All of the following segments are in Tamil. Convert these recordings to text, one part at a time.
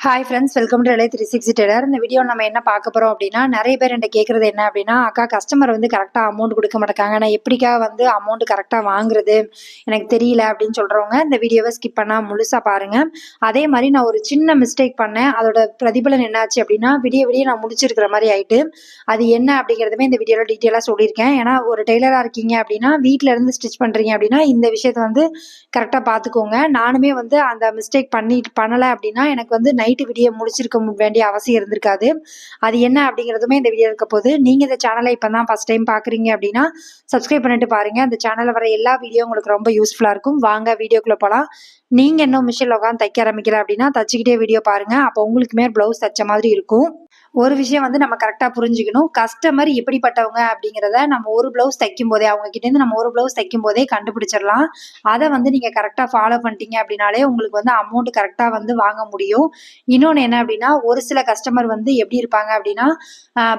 Hi friends welcome to three sixty tailor இந்த வீடியோ நம்ம என்ன பார்க்க போகிறோம் அப்படின்னா நிறைய பேர் என்கிட்ட கேட்குறது என்ன அப்படின்னா அக்கா கஸ்டமர் வந்து கரெக்டாக அமௌண்ட் கொடுக்க மாட்டாங்க நான் எப்படிக்கா வந்து அமௌண்ட் கரெக்டாக வாங்குறது? எனக்கு தெரியல அப்படின்னு சொல்கிறவங்க இந்த வீடியோவை ஸ்கிப் பண்ணால் முழுசாக பாருங்கள் அதே மாதிரி நான் ஒரு சின்ன மிஸ்டேக் பண்ணேன். அதோட பிரதிபலன் என்னாச்சு அப்படின்னா விடிய விடிய நான் முடிச்சிருக்கிற மாதிரி ஆயிட்டு அது என்ன அப்படிங்கிறதுமே இந்த வீடியோவில் டீட்டெயிலாக சொல்லியிருக்கேன். ஏன்னா ஒரு டெய்லராக இருக்கீங்க அப்படின்னா வீட்டில் இருந்து ஸ்டிச் பண்ணுறீங்க அப்படின்னா இந்த விஷயத்தை வந்து கரெக்டாக பார்த்துக்கோங்க. நானுமே வந்து அந்த மிஸ்டேக் பண்ணி பண்ணலை அப்படின்னா எனக்கு வந்து நைட்டு வீடியோ முடிச்சிருக்க வேண்டிய அவசியம் இருந்திருக்காது. அது என்ன அப்படிங்கிறதுமே இந்த வீடியோ இருக்க போது நீங்கள் இந்த சேனலை இப்போ தான் ஃபஸ்ட் டைம் பார்க்குறீங்க அப்படின்னா சப்ஸ்கிரைப் பண்ணிட்டு பாருங்கள் அந்த சேனலில் வர எல்லா வீடியோ உங்களுக்கு ரொம்ப யூஸ்ஃபுல்லாக இருக்கும். வாங்க வீடியோக்குள்ளே போகலாம் நீங்கள் இன்னும் மிஷினில் உட்காந்து தைக்க ஆரம்பிக்கல அப்படின்னா தச்சுக்கிட்டே வீடியோ பாருங்கள் அப்போ உங்களுக்குமே ப்ளவுஸ் தைச்ச மாதிரி இருக்கும். ஒரு விஷயம் வந்து நம்ம கரெக்டாக புரிஞ்சுக்கணும். கஸ்டமர் எப்படிப்பட்டவங்க அப்படிங்கிறத நம்ம ஒரு ப்ளவுஸ் தைக்கும் போதே அவங்க கிட்டேருந்து நம்ம ஒரு ப்ளவுஸ் தைக்கும் போதே கண்டுபிடிச்சிடலாம். அதை வந்து நீங்கள் கரெக்டாக ஃபாலோ பண்ணிட்டீங்க அப்படின்னாலே உங்களுக்கு வந்து அமௌண்ட் கரெக்டாக வந்து வாங்க முடியும். இன்னொன்று என்ன அப்படின்னா ஒரு சில கஸ்டமர் வந்து எப்படி இருப்பாங்க அப்படின்னா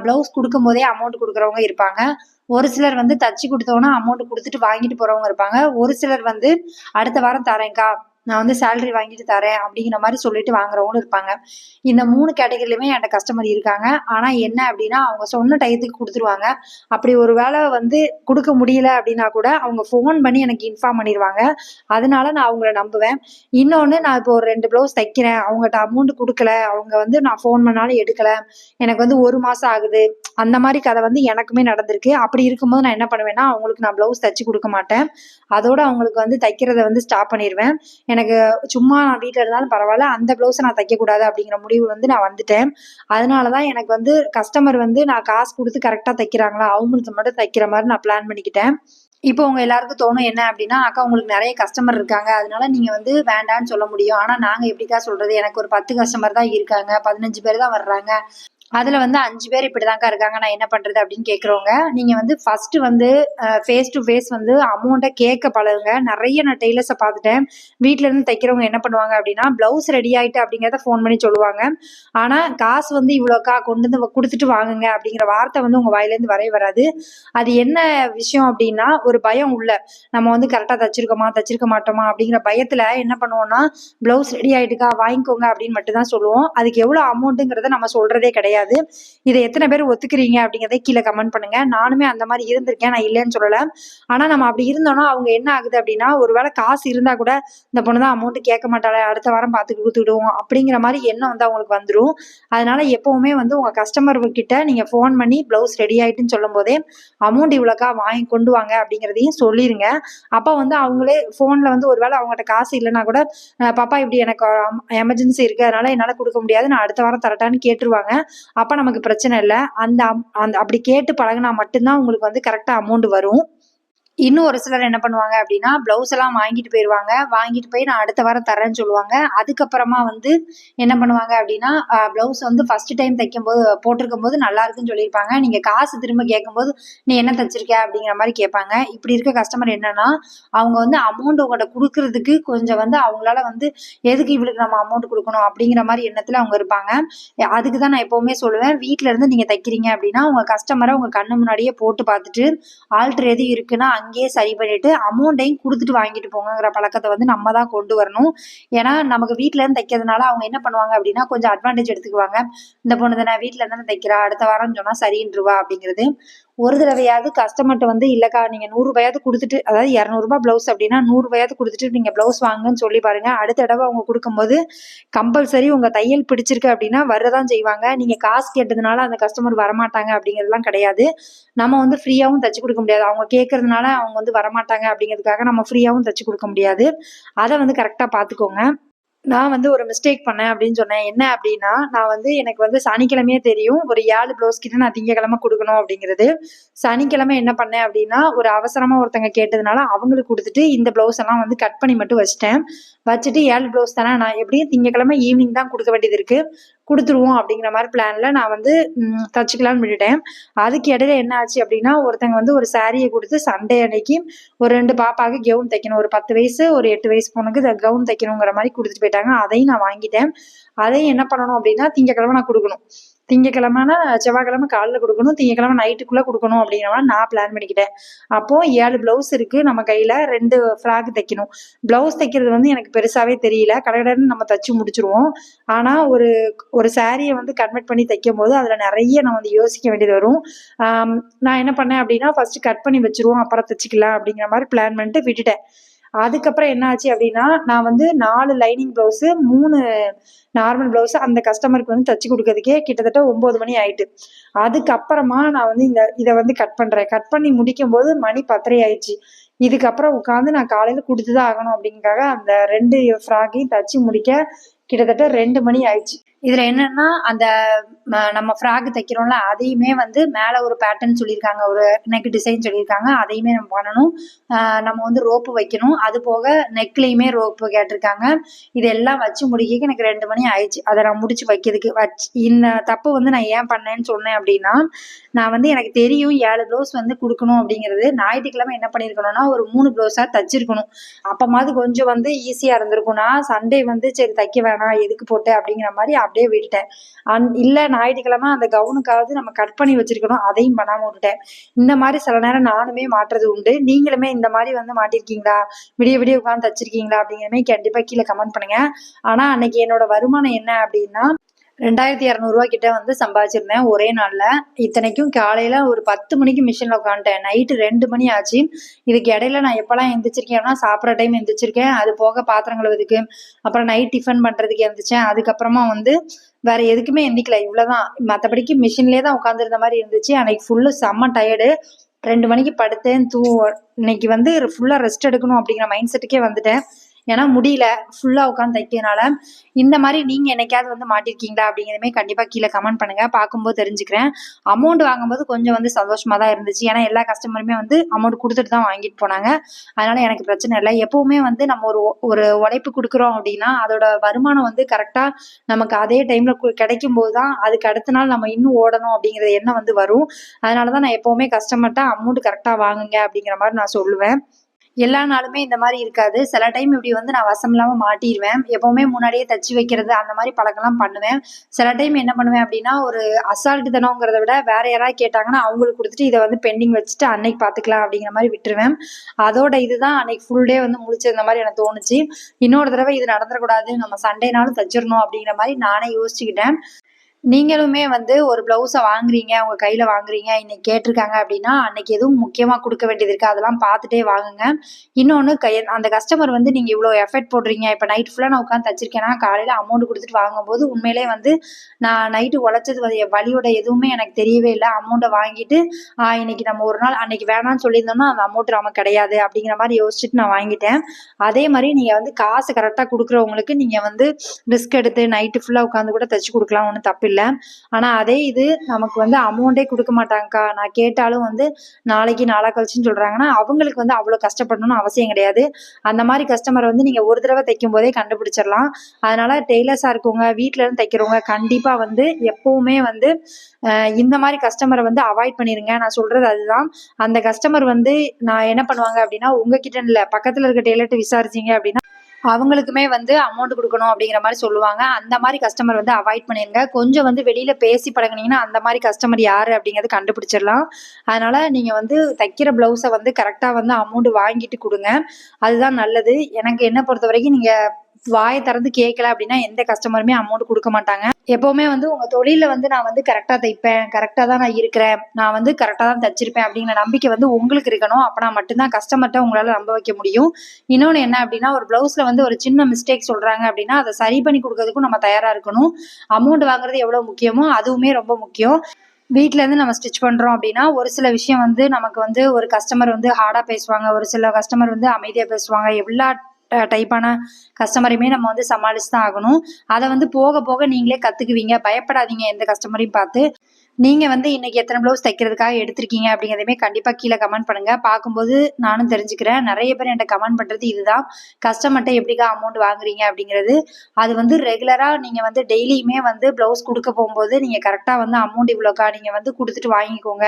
ப்ளவுஸ் கொடுக்கும் போதே அமௌண்ட் கொடுக்குறவங்க இருப்பாங்க. ஒரு சிலர் வந்து தச்சு கொடுத்தோன்னா அமௌண்ட் கொடுத்துட்டு வாங்கிட்டு போகிறவங்க இருப்பாங்க. ஒரு சிலர் வந்து அடுத்த வாரம் தரேன்க்கா நான் வந்து சேலரி வாங்கிட்டு தரேன் அப்படிங்கிற மாதிரி சொல்லிட்டு வாங்குறவங்களும் இருப்பாங்க. இந்த மூணு கேட்டகரியிலுமே என்கிட்ட கஸ்டமர் இருக்காங்க. ஆனால் என்ன அப்படின்னா அவங்க சொன்ன டயத்துக்கு கொடுத்துருவாங்க. அப்படி ஒரு வேலை வந்து கொடுக்க முடியல அப்படின்னா கூட அவங்க ஃபோன் பண்ணி எனக்கு இன்ஃபார்ம் பண்ணிடுவாங்க அதனால நான் அவங்கள நம்புவேன். இன்னொன்று நான் இப்போ ஒரு ரெண்டு ப்ளவுஸ் தைக்கிறேன். அவங்ககிட்ட அமௌண்ட் கொடுக்கல. அவங்க வந்து நான் ஃபோன் பண்ணாலும் எடுக்கல. எனக்கு வந்து ஒரு மாதம் ஆகுது. அந்த மாதிரி கதை வந்து எனக்குமே நடந்திருக்கு. அப்படி இருக்கும்போது நான் என்ன பண்ணுவேன்னா அவங்களுக்கு நான் ப்ளவுஸ் தைச்சு கொடுக்க மாட்டேன். அதோட அவங்களுக்கு வந்து தைக்கிறத வந்து ஸ்டாப் பண்ணிடுவேன் எனக்கு சும்மா நான் வீட்டில் இருந்தாலும் பரவாயில்ல அந்த ப்ளவுஸை நான் தைக்கக்கூடாது அப்படிங்கிற முடிவு வந்து நான் வந்துட்டேன். அதனால தான் எனக்கு வந்து கஸ்டமர் வந்து நான் காசு கொடுத்து கரெக்டாக தைக்கிறாங்களா அவங்களுக்கு மட்டும் தைக்கிற மாதிரி நான் பிளான் பண்ணிக்கிட்டேன். இப்போ உங்க எல்லாருக்கும் தோணும் என்ன அப்படின்னா அக்கா உங்களுக்கு நிறைய கஸ்டமர் இருக்காங்க. அதனால நீங்க வந்து வேண்டான்னு சொல்ல முடியும். ஆனா நாங்க எப்படிக்கா சொல்றது? எனக்கு ஒரு பத்து கஸ்டமர் தான் இருக்காங்க. பதினஞ்சு பேர் தான் வர்றாங்க. அதுல வந்து அஞ்சு பேர் இப்படிதான்க்கா இருக்காங்க. நான் என்ன பண்றது அப்படின்னு கேட்குறவங்க நீங்க வந்து ஃபர்ஸ்ட் வந்து ஃபேஸ் டு ஃபேஸ் வந்து அமௌண்ட்டை கேட்க பழகுங்க. நிறைய நான் டெய்லர்ஸை பார்த்துட்டேன். வீட்ல இருந்து தைக்கிறவங்க என்ன பண்ணுவாங்க அப்படின்னா பிளவுஸ் ரெடி ஆயிட்டு அப்படிங்கிறத ஃபோன் பண்ணி சொல்லுவாங்க. ஆனா காசு வந்து இவ்வளோக்கா கொண்டு வந்து கொடுத்துட்டு வாங்குங்க அப்படிங்கிற வார்த்தை வந்து உங்க வாயிலேருந்து வரவே வராது. அது என்ன விஷயம் அப்படின்னா ஒரு பயம் உள்ள நம்ம வந்து கரெக்டாக தச்சிருக்கோமா தச்சிருக்க மாட்டோமா அப்படிங்கிற பயத்துல என்ன பண்ணுவோம்னா பிளவுஸ் ரெடி ஆயிட்டுக்கா வாங்கிக்கோங்க அப்படின்னு மட்டும் தான் சொல்லுவோம். அதுக்கு எவ்வளோ அமௌண்ட்டுங்கிறத நம்ம சொல்றதே கிடையாது. இதை எத்தனை பேர் ஒத்துக்கிறீங்க அப்படிங்கிறத கீழே கமெண்ட் பண்ணுங்க. நானுமே அந்த மாதிரி இருந்திருக்கேன் நான் இல்லைன்னு சொல்லலை. ஆனா நம்ம அப்படி இருந்தோம்னா அவங்க என்ன ஆகுது அப்படின்னா ஒருவேளை காசு இருந்தா கூட இந்த பொண்ணு தான் அமௌண்ட் கேட்க மாட்டாளே அடுத்த வாரம் பார்த்து கொடுத்துடுவோம் அப்படிங்கிற மாதிரி எண்ணம் வந்து அவங்களுக்கு வந்துடும் அதனால எப்பவுமே வந்து உங்க கஸ்டமர் கிட்ட நீங்க ஃபோன் பண்ணி ப்ளவுஸ் ரெடி ஆயிட்டுன்னு சொல்லும் போதே அமௌண்ட் இவ்வளோக்கா வாங்கி கொண்டு வாங்க அப்படிங்கிறதையும் சொல்லிருங்க. அப்போ வந்து அவங்களே ஃபோனில் வந்து ஒருவேளை அவங்ககிட்ட காசு இல்லைன்னா கூட பாப்பா இப்படி எனக்கு எமர்ஜென்சி இருக்கு அதனால என்னால் கொடுக்க முடியாது நான் அடுத்த வாரம் தரட்டான்னு கேட்டுருவாங்க. அப்போ நமக்கு பிரச்சனை இல்லை. அந்த அந்த அப்படி கேட்டு பழகுனா மட்டும்தான் உங்களுக்கு வந்து கரெக்டாக அமௌண்ட் வரும். இன்னும் ஒரு சிலர் என்ன பண்ணுவாங்க அப்படின்னா ப்ளவுஸ் எல்லாம் வாங்கிட்டு போயிடுவாங்க வாங்கிட்டு போய் நான் அடுத்த வாரம் தரேன்னு சொல்லுவாங்க. அதுக்கப்புறமா வந்து என்ன பண்ணுவாங்க அப்படின்னா ப்ளவுஸ் வந்து ஃபர்ஸ்ட் டைம் தைக்கும் போது போட்டிருக்கும் போது நல்லா இருக்குன்னு சொல்லியிருப்பாங்க. நீங்க காசு திரும்ப கேட்கும்போது நீ என்ன தச்சிருக்க? அப்படிங்கிற மாதிரி கேட்பாங்க. இப்படி இருக்க கஸ்டமர் என்னன்னா அவங்க வந்து அமௌண்ட் உங்கள்கிட்ட கொடுக்கறதுக்கு கொஞ்சம் வந்து அவங்களால வந்து எதுக்கு இவளுக்கு நம்ம அமௌண்ட் கொடுக்கணும் அப்படிங்கிற மாதிரி எண்ணத்துல அவங்க இருப்பாங்க. அதுக்கு தான் நான் எப்பவுமே சொல்லுவேன். வீட்டில இருந்து நீங்க தைக்கிறீங்க அப்படின்னா உங்க கஸ்டமரை உங்க கண்ணு முன்னாடியே போட்டு பார்த்துட்டு ஆல்ட்ரு எது இருக்குன்னா அங்கேயே சரி பண்ணிட்டு அமௌண்ட்டையும் கொடுத்துட்டு வாங்கிட்டு போங்கங்கிற பழக்கத்தை வந்து நம்ம தான் கொண்டு வரணும். ஏன்னா நமக்கு வீட்ல இருந்து தைக்கிறதுனால அவங்க என்ன பண்ணுவாங்க அப்படின்னா கொஞ்சம் அட்வான்டேஜ் எடுத்துக்குவாங்க. இந்த பொண்ணு தானே வீட்டில இருந்தானே தைக்கிறா அடுத்த வாரம் சொன்னா சரின்றுவா அப்படிங்கிறது. ஒரு தடவையாவது கஸ்டமர்கிட்ட வந்து இல்லைக்கா நீங்கள் நூறுரூபாயாவது கொடுத்துட்டு அதாவது இரநூறுபா ப்ளவுஸ் அப்படின்னா நூறுரூபாயாவது கொடுத்துட்டு நீங்கள் ப்ளவுஸ் வாங்குன்னு சொல்லி பாருங்கள் அடுத்த தடவை அவங்க கொடுக்கும்போது கம்பல்சரி உங்கள் தையல் பிடிச்சிருக்கு அப்படின்னா வரதான் செய்வாங்க. நீங்கள் காசு கேட்டதுனால அந்த கஸ்டமர் வரமாட்டாங்க அப்படிங்கிறதுலாம் கிடையாது. நம்ம வந்து ஃப்ரீயாகவும் தச்சு கொடுக்க முடியாது. அவங்க கேட்கறதுனால அவங்க வந்து வரமாட்டாங்க அப்படிங்கிறதுக்காக நம்ம ஃப்ரீயாகவும் தச்சு கொடுக்க முடியாது. அதை வந்து கரெக்டாக பார்த்துக்கோங்க நான் வந்து ஒரு மிஸ்டேக் பண்ணேன் அப்படின்னு சொன்னேன். என்ன அப்படின்னா நான் வந்து எனக்கு வந்து சனிக்கிழமையே தெரியும். ஒரு ஏழு ப்ளவுஸ் கிட்ட நான் திங்கக்கிழமை கொடுக்கணும் அப்படிங்கிறது. சனிக்கிழமை என்ன பண்ணேன் அப்படின்னா ஒரு அவசரமா ஒருத்தங்க கேட்டதுனால அவங்களுக்கு கொடுத்துட்டு இந்த ப்ளவுஸ் எல்லாம் வந்து கட் பண்ணி மட்டும் வச்சிட்டேன். வச்சுட்டு ஏழு ப்ளவுஸ் தானே நான் எப்படியும் திங்கக்கிழமை ஈவினிங் தான் கொடுக்க வேண்டியது இருக்கு. கொடுத்துருவோம் அப்படிங்கிற மாதிரி பிளான்ல நான் வந்து ம், தச்சுக்கலாம்னு விட்டுட்டேன். அதுக்கு இடையில என்ன ஆச்சு அப்படின்னா ஒருத்தங்க வந்து ஒரு சாரியை கொடுத்து சண்டே அன்னைக்கு ஒரு ரெண்டு பாப்பாவுக்கு கவுன் தைக்கணும். ஒரு பத்து வயசு ஒரு எட்டு வயசு பொண்ணுக்கு கவுன் தைக்கணுங்கிற மாதிரி கொடுத்துட்டு போயிட்டாங்க. அதையும் நான் வாங்கிட்டேன். அதையும் என்ன பண்ணணும் அப்படின்னா திங்கக்கிழமை நான் கொடுக்கணும். திங்கக்கிழமைனா செவ்வாய்க்கிழமை காலைல கொடுக்கணும் திங்கக்கிழமை நைட்டுக்குள்ளே கொடுக்கணும் அப்படிங்கிற மாதிரி நான் பிளான் பண்ணிக்கிட்டேன். அப்போது ஏழு ப்ளவுஸ் இருக்குது நம்ம கையில் ரெண்டு ஃப்ராக் தைக்கணும். ப்ளவுஸ் தைக்கிறது வந்து எனக்கு பெருசாகவே தெரியல. கடகடன்னு நம்ம தைச்சு முடிச்சிருவோம். ஆனால் ஒரு ஒரு சாரியை வந்து கன்வெர்ட் பண்ணி தைக்கும் போது அதில் நிறைய நம்ம வந்து யோசிக்க வேண்டியது வரும். நான் என்ன பண்ணேன் அப்படின்னா ஃபஸ்ட்டு கட் பண்ணி வச்சுருவோம். அப்புறம் தைச்சிக்கலாம் அப்படிங்கிற மாதிரி பிளான் பண்ணிட்டு விட்டுட்டேன். அதுக்கப்புறம் என்ன ஆச்சு அப்படின்னா நான் வந்து நாலு லைனிங் ப்ளவுஸு மூணு நார்மல் ப்ளவுஸ் அந்த கஸ்டமருக்கு வந்து தச்சு கொடுக்கறதுக்கே கிட்டத்தட்ட ஒம்பது மணி ஆயிட்டு. அதுக்கப்புறமா நான் வந்து இந்த இதை வந்து கட் பண்ணுறேன் கட் பண்ணி முடிக்கும் போது மணி பத்தரை ஆயிடுச்சு. இதுக்கப்புறம் உட்காந்து நான் காலையில் கொடுத்து தான் ஆகணும் அப்படிங்கிறக்காக அந்த ரெண்டு ஃப்ராக்கையும் தச்சு முடிக்க கிட்டத்தட்ட ரெண்டு மணி ஆயிடுச்சு. இதுல என்னன்னா அந்த நம்ம ஃப்ராக் தைக்கிறோம்ல அதையுமே வந்து மேல ஒரு பேட்டர்ன் சொல்லியிருக்காங்க. ஒரு நெக் டிசைன் சொல்லியிருக்காங்க. அதையுமே நம்ம பண்ணணும். நம்ம வந்து ரோப்பு வைக்கணும். அது போக நெக்லையுமே ரோப்பு கேட்டிருக்காங்க. இதெல்லாம் வச்சு முடிக்க எனக்கு ரெண்டு மணி ஆயிடுச்சு. அதை நான் முடிச்சு வைக்கிறதுக்கு. வச்சு இந்த தப்பு வந்து நான் ஏன் பண்ணேன்னு சொன்னேன் அப்படின்னா நான் வந்து எனக்கு தெரியும் ஏழு ப்ளவுஸ் வந்து கொடுக்கணும் அப்படிங்கிறது. ஞாயிற்றுக்கிழமை என்ன பண்ணியிருக்கணும்னா ஒரு மூணு ப்ளவுஸாக தச்சிருக்கணும். அப்போமாவது கொஞ்சம் வந்து ஈஸியாக இருந்திருக்கும் நான் சண்டே வந்து சரி தைக்க வேணாம் எதுக்கு போட்டு? அப்படிங்கிற மாதிரி அப்படியே விட்டுட்டேன். அந் இல்லை ஞாயிற்றுக்கிழமை அந்த கவுனுக்காவது நம்ம கட் பண்ணி வச்சிருக்கணும். அதையும் பண்ணாமல் விட்டுட்டேன். இந்த மாதிரி சில நேரம் நானுமே மாட்டுறது உண்டு. நீங்களுமே இந்த மாதிரி வந்து மாட்டிருக்கீங்களா? விடிய விடிய உட்காந்து தச்சிருக்கீங்களா? அப்படிங்கிறமே கண்டிப்பாக கீழே கமெண்ட் பண்ணுங்க. ஆனால் அன்னைக்கு என்னோட வருமானம் என்ன அப்படின்னா ரெண்டாயிரத்தி இரநூறுவா கிட்ட வந்து சம்பாதிச்சிருந்தேன். ஒரே நாளில். இத்தனைக்கும் காலையில் ஒரு பத்து மணிக்கு மிஷினில் உட்காந்துட்டேன். நைட்டு ரெண்டு மணி ஆச்சு. இதுக்கு இடையில நான் எப்போல்லாம் எந்திரிச்சிருக்கேன்னா சாப்பிட்ற டைம் எந்திரிச்சிருக்கேன். அது போக பாத்திரம் கழுவுறதுக்கு அப்புறம் நைட் டிஃபன் பண்ணுறதுக்கு எந்திரிச்சேன். அதுக்கப்புறமா வந்து வேற எதுக்குமே எந்திக்கல. இவ்வளோதான் மற்றபடிக்கு மிஷின்லேயே தான் உட்காந்துருந்த மாதிரி இருந்துச்சு. அன்னைக்கு ஃபுல்லு செம்ம டயர்டு ரெண்டு மணிக்கு படுத்தேன் தூ இன்னைக்கு வந்து ஃபுல்லாக ரெஸ்ட் எடுக்கணும் அப்படிங்கிற மைண்ட் செட்டுக்கே வந்துட்டேன். ஏன்னா முடியல ஃபுல்லாக உட்காந்து தைக்கிறதுனால. இந்த மாதிரி நீங்கள் என்னைக்காவது வந்து மாட்டிருக்கீங்களா அப்படிங்கிறதுமே கண்டிப்பாக கீழே கமெண்ட் பண்ணுங்கள் பார்க்கும்போது தெரிஞ்சுக்கிறேன். அமௌண்ட் வாங்கும்போது கொஞ்சம் வந்து சந்தோஷமாக தான் இருந்துச்சு. ஏன்னா எல்லா கஸ்டமருமே வந்து அமௌண்ட் கொடுத்துட்டு தான் வாங்கிட்டு போனாங்க. அதனால எனக்கு பிரச்சனை இல்லை. எப்போவுமே வந்து நம்ம ஒரு ஒரு உழைப்பு கொடுக்குறோம் அப்படின்னா அதோட வருமானம் வந்து கரெக்டாக நமக்கு அதே டைமில் கிடைக்கும் போது தான் அதுக்கு அடுத்த நாள் நம்ம இன்னும் ஓடணும் அப்படிங்கிற எண்ணம் வந்து வரும். அதனால தான் நான் எப்போவுமே கஸ்டமர்கிட்ட அமௌண்ட் கரெக்டாக வாங்குங்க அப்படிங்கிற மாதிரி நான் சொல்லுவேன். எல்லா நாளுமே இந்த மாதிரி இருக்காது. சில டைம் இப்படி வந்து நான் வசம் இல்லாமல் மாட்டிடுவேன் எப்பவுமே முன்னாடியே தச்சு வைக்கிறது அந்த மாதிரி பழக்கம்லாம் பண்ணுவேன். சில டைம் என்ன பண்ணுவேன் அப்படின்னா ஒரு அசால்ட்டு தினங்கிறத விட வேற யாராவது கேட்டாங்கன்னா அவங்களுக்கு கொடுத்துட்டு இதை வந்து பெண்டிங் வச்சுட்டு அன்னைக்கு பார்த்துக்கலாம் அப்படிங்கிற மாதிரி விட்டுருவேன். அதோட இதுதான் அன்னைக்கு ஃபுல் டே வந்து முடிச்சிருந்த மாதிரி எனக்கு தோணுச்சு. இன்னொரு தடவை இது நடந்துடக்கூடாது. நம்ம சண்டேனாலும் தச்சிடணும் அப்படிங்கிற மாதிரி நானே யோசிச்சுக்கிட்டேன். நீங்களுமே வந்து ஒரு ப்ளவுஸை வாங்குறீங்க உங்க கையில வாங்குறீங்க இன்னைக்கு கேட்டிருக்காங்க அப்படின்னா அன்னைக்கு எதுவும் முக்கியமாக கொடுக்க வேண்டியது இருக்கு. அதெல்லாம் பார்த்துட்டே வாங்குங்க. இன்னொன்று கை அந்த கஸ்டமர் வந்து நீங்க இவ்வளோ எஃபர்ட் போடுறீங்க. இப்போ நைட் ஃபுல்லாக நான் உட்காந்து தச்சிருக்கேன்னா காலையில அமௌண்ட் கொடுத்துட்டு வாங்கும்போது உண்மையிலே வந்து நான் நைட்டு உழைச்சது வழியோட வலியோட எதுவுமே எனக்கு தெரியவே இல்லை. அமௌண்ட்டை வாங்கிட்டு இன்னைக்கு நம்ம ஒரு நாள் அன்னைக்கு வேணாம்னு சொல்லியிருந்தோம்னா அந்த அமௌண்ட் நமக்கு கிடையாது அப்படிங்கிற மாதிரி யோசிச்சுட்டு நான் வாங்கிட்டேன். அதே மாதிரி நீங்கள் வந்து காசு கரெக்டாக கொடுக்குறவங்களுக்கு நீங்கள் வந்து ரிஸ்க் எடுத்து நைட்டு ஃபுல்லாக உட்காந்து கூட தச்சு கொடுக்கலாம். ஒன்றும் தப்பு இல்லை. ஆனால் அதே இது நமக்கு வந்து அமௌண்ட்டே கொடுக்க மாட்டாங்கக்கா. நான் கேட்டாலும் வந்து நாளைக்கு நாளா கழிச்சுன்னு சொல்றாங்கன்னா அவங்களுக்கு வந்து அவ்வளோ கஷ்டப்படணும்னு அவசியம் கிடையாது. அந்த மாதிரி கஸ்டமர் வந்து நீங்க ஒரு தடவை தைக்கும் போதே கண்டுபிடிச்சிடலாம். அதனால டெய்லர்ஸா இருக்கவங்க வீட்ல இருந்து தைக்கிறவங்க கண்டிப்பா வந்து எப்பவுமே வந்து இந்த மாதிரி கஸ்டமரை வந்து அவாய்ட் பண்ணிருங்க. நான் சொல்றது அதுதான். அந்த கஸ்டமர் வந்து நான் என்ன பண்ணுவாங்க அப்படின்னா உங்ககிட்ட இல்ல பக்கத்துல இருக்க டெய்லர்ட்ட விசாரிச்சீங்க அப்படின்னா அவங்களுக்குமே வந்து அமௌண்ட் கொடுக்கணும் அப்படிங்கிற மாதிரி சொல்லுவாங்க. அந்த மாதிரி கஸ்டமர் வந்து அவாய்ட் பண்ணிருங்க. கொஞ்சம் வந்து வெளியில பேசி பழகினீங்கன்னா அந்த மாதிரி கஸ்டமர் யாரு அப்படிங்கறது கண்டுபிடிச்சிடலாம். அதனால நீங்க வந்து தைக்கிற பிளவுஸை வந்து கரெக்டா வந்து அமௌண்ட் வாங்கிட்டு கொடுங்க. அதுதான் நல்லது. எனக்கு என்ன பொறுத்த வரைக்கும் நீங்க வாயை திறந்து கேட்கல அப்படின்னா எந்த கஸ்டமருமே அமௌண்ட் கொடுக்க மாட்டாங்க. எப்பவுமே வந்து உங்க தொழில வந்து நான் வந்து கரெக்டா தைப்பேன் கரெக்டா தான் நான் இருக்கிறேன் நான் வந்து கரெக்டா தான் தச்சிருப்பேன் அப்படிங்கிற நம்பிக்கை வந்து உங்களுக்கு இருக்கணும். அப்பனா மட்டும்தான் கஸ்டமர்கிட்ட உங்களால நம்ப வைக்க முடியும். இன்னொன்று என்ன அப்படின்னா ஒரு பிளவுஸ்ல வந்து ஒரு சின்ன மிஸ்டேக் சொல்றாங்க அப்படின்னா அதை சரி பண்ணி கொடுக்கறதுக்கும் நம்ம தயாரா இருக்கணும். அமௌண்ட் வாங்குறது எவ்வளவு முக்கியமோ அதுவுமே ரொம்ப முக்கியம். வீட்டிலேருந்து இருந்து நம்ம ஸ்டிச் பண்றோம் அப்படின்னா ஒரு சில விஷயம் வந்து நமக்கு வந்து ஒரு கஸ்டமர் வந்து ஹார்டா பேசுவாங்க ஒரு சில கஸ்டமர் வந்து அமைதியா பேசுவாங்க. எல்லா டைப்பான கஸ்டமரையுமே நம்ம வந்து சமாளிச்சு தான் ஆகணும். அதை வந்து போக போக நீங்களே கத்துக்குவீங்க. பயப்படாதீங்க எந்த கஸ்டமரையும் பார்த்து. நீங்க வந்து இன்னைக்கு எத்தனை ப்ளவுஸ் தைக்கிறதுக்காக எடுத்திருக்கீங்க அப்படிங்கிறதுமே கண்டிப்பாக கீழே கமெண்ட் பண்ணுங்க. பார்க்கும்போது நானும் தெரிஞ்சுக்கிறேன். நிறைய பேர் என்கிட்ட கமெண்ட் பண்ணுறது இதுதான். கஸ்டமர்கிட்ட எப்படிக்கா அமௌண்ட் வாங்குறீங்க அப்படிங்கிறது. அது வந்து ரெகுலரா நீங்கள் வந்து டெய்லியுமே வந்து ப்ளவுஸ் கொடுக்க போகும்போது நீங்கள் கரெக்டாக வந்து அமௌண்ட் இவ்வளோக்கா நீங்கள் வந்து கொடுத்துட்டு வாங்கிக்கோங்க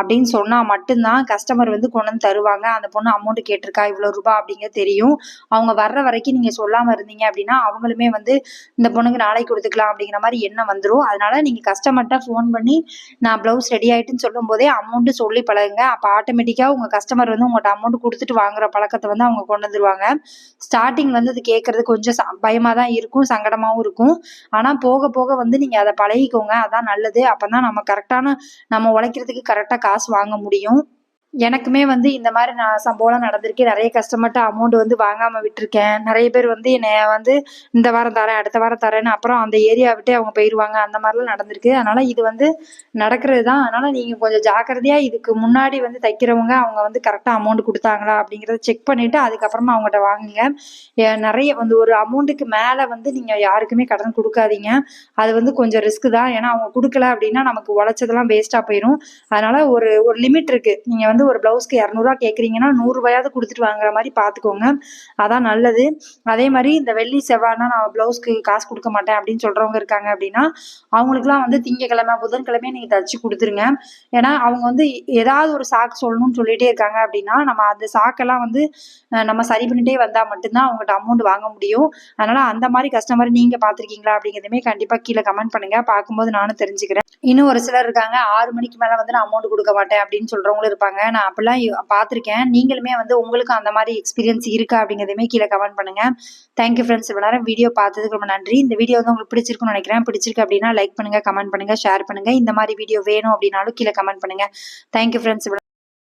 அப்படின்னு சொன்னால் மட்டும்தான் கஸ்டமர் வந்து கொண்டு வந்து தருவாங்க. அந்த பொண்ணு அமௌண்ட் கேட்டிருக்கா? இவ்வளோ ரூபாய் அப்படிங்கிறது தெரியும். அவங்க வர்ற வரைக்கும் நீங்கள் சொல்லாமல் இருந்தீங்க அப்படின்னா அவங்களுமே வந்து இந்த பொண்ணுக்கு நாளைக்கு கொடுத்துக்கலாம் அப்படிங்கிற மாதிரி எண்ணம் வந்துடும் அதனால நீங்கள் கஸ்டமர்கிட்ட ஃபோன் பண்ணி நான் ப்ளவுஸ் ரெடி ஆகிட்டுன்னு சொல்லும் போதே அமௌண்ட்டு சொல்லி பழகுங்க. அப்போ ஆட்டோமேட்டிக்காக உங்கள் கஸ்டமர் வந்து உங்கள்கிட்ட அமௌண்ட் கொடுத்துட்டு வாங்குற பழக்கத்தை வந்து அவங்க கொண்டு வந்துருவாங்க. ஸ்டார்டிங் வந்து அது கேட்கறது கொஞ்சம் ச பயமாக தான் இருக்கும் சங்கடமாகவும் இருக்கும். ஆனால் போக போக வந்து நீங்கள் அதை பழகிக்கோங்க. அதான் நல்லது. அப்போ தான் நம்ம கரெக்டான நம்ம உழைக்கிறதுக்கு கரெக்டாக காசு வாங்க முடியும். எனக்குமே வந்து இந்த மாதிரி நான் சம்பவம்லாம் நடந்திருக்கு. நிறைய கஸ்டமர்கிட்ட அமௌண்ட் வந்து வாங்காமல் விட்டுருக்கேன். நிறைய பேர் வந்து என்னை வந்து இந்த வாரம் தரேன் அடுத்த வாரம் தரேன்னு அப்புறம் அந்த ஏரியா விட்டு அவங்க போயிடுவாங்க அந்த மாதிரிலாம் நடந்திருக்கு. அதனால் இது வந்து நடக்கிறது தான். அதனால் நீங்கள் கொஞ்சம் ஜாக்கிரதையாக இதுக்கு முன்னாடி வந்து தைக்கிறவங்க அவங்க வந்து கரெக்டாக அமௌண்ட் கொடுத்தாங்களா அப்படிங்கிறத செக் பண்ணிவிட்டு அதுக்கப்புறமா அவங்ககிட்ட வாங்குங்க. நிறைய வந்து ஒரு அமௌண்ட்டுக்கு மேலே வந்து நீங்கள் யாருக்குமே கடன் கொடுக்காதீங்க. அது வந்து கொஞ்சம் ரிஸ்க் தான். ஏன்னா அவங்க கொடுக்கல அப்படின்னா நமக்கு உழைச்சதெல்லாம் வேஸ்ட்டாக போயிடும் அதனால் ஒரு ஒரு லிமிட் இருக்குது நீங்கள் வந்து வந்து ஒரு ப்ளவுஸ்க்கு இரநூறுவா கேட்குறீங்கன்னா நூறுரூவாயாவது கொடுத்துட்டு வாங்குற மாதிரி பார்த்துக்கோங்க அதான் நல்லது. அதே மாதிரி இந்த வெள்ளி செவ்வாய்னா நான் ப்ளவுஸ்க்கு காசு கொடுக்க மாட்டேன் அப்படின்னு சொல்கிறவங்க இருக்காங்க அப்படின்னா அவங்களுக்குலாம் வந்து திங்கக்கிழமை புதன்கிழமையே நீங்கள் தச்சு கொடுத்துருங்க. ஏன்னா அவங்க வந்து ஏதாவது ஒரு சாக்கு சொல்லணும்னு சொல்லிகிட்டே இருக்காங்க அப்படின்னா நம்ம அந்த சாக்கெல்லாம் வந்து நம்ம சரி பண்ணிட்டே வந்தால் மட்டும்தான் அவங்கள்ட்ட அமௌண்ட் வாங்க முடியும். அதனால் அந்த மாதிரி கஸ்டமர் நீங்கள் பார்த்துருக்கீங்களா அப்படிங்கிறதுமே கண்டிப்பாக கீழே கமெண்ட் பண்ணுங்கள் பார்க்கும்போது நானும் தெரிஞ்சுக்கிறேன். இன்னும் ஒரு சிலர் இருக்காங்க. ஆறு மணிக்கு மேலே வந்து நான் அமௌண்ட் கொடுக்க மாட்டேன் அப்படின்னு சொல்கிறவங்களும் இருப்பாங்க. நான் அப்படிலாம் பார்த்துருக்கேன். நீங்களுமே வந்து உங்களுக்கும் அந்த மாதிரி எக்ஸ்பீரியன்ஸ் இருக்கா அப்படிங்கிறதுமே கீழே கமெண்ட் பண்ணுங்க. தேங்க்யூ ஃப்ரெண்ட்ஸ் இவ்வளோ நேரம் வீடியோ பார்த்ததுக்கு ரொம்ப நன்றி. இந்த வீடியோ வந்து உங்களுக்கு பிடிச்சிருக்குன்னு நினைக்கிறேன். பிடிச்சிருக்கு அப்படின்னா லைக் பண்ணுங்க கமெண்ட் பண்ணுங்க ஷேர் பண்ணுங்க. இந்த மாதிரி வீடியோ வேணும் அப்படின்னாலும் கீழே கமெண்ட் பண்ணுங்க. Thank you friends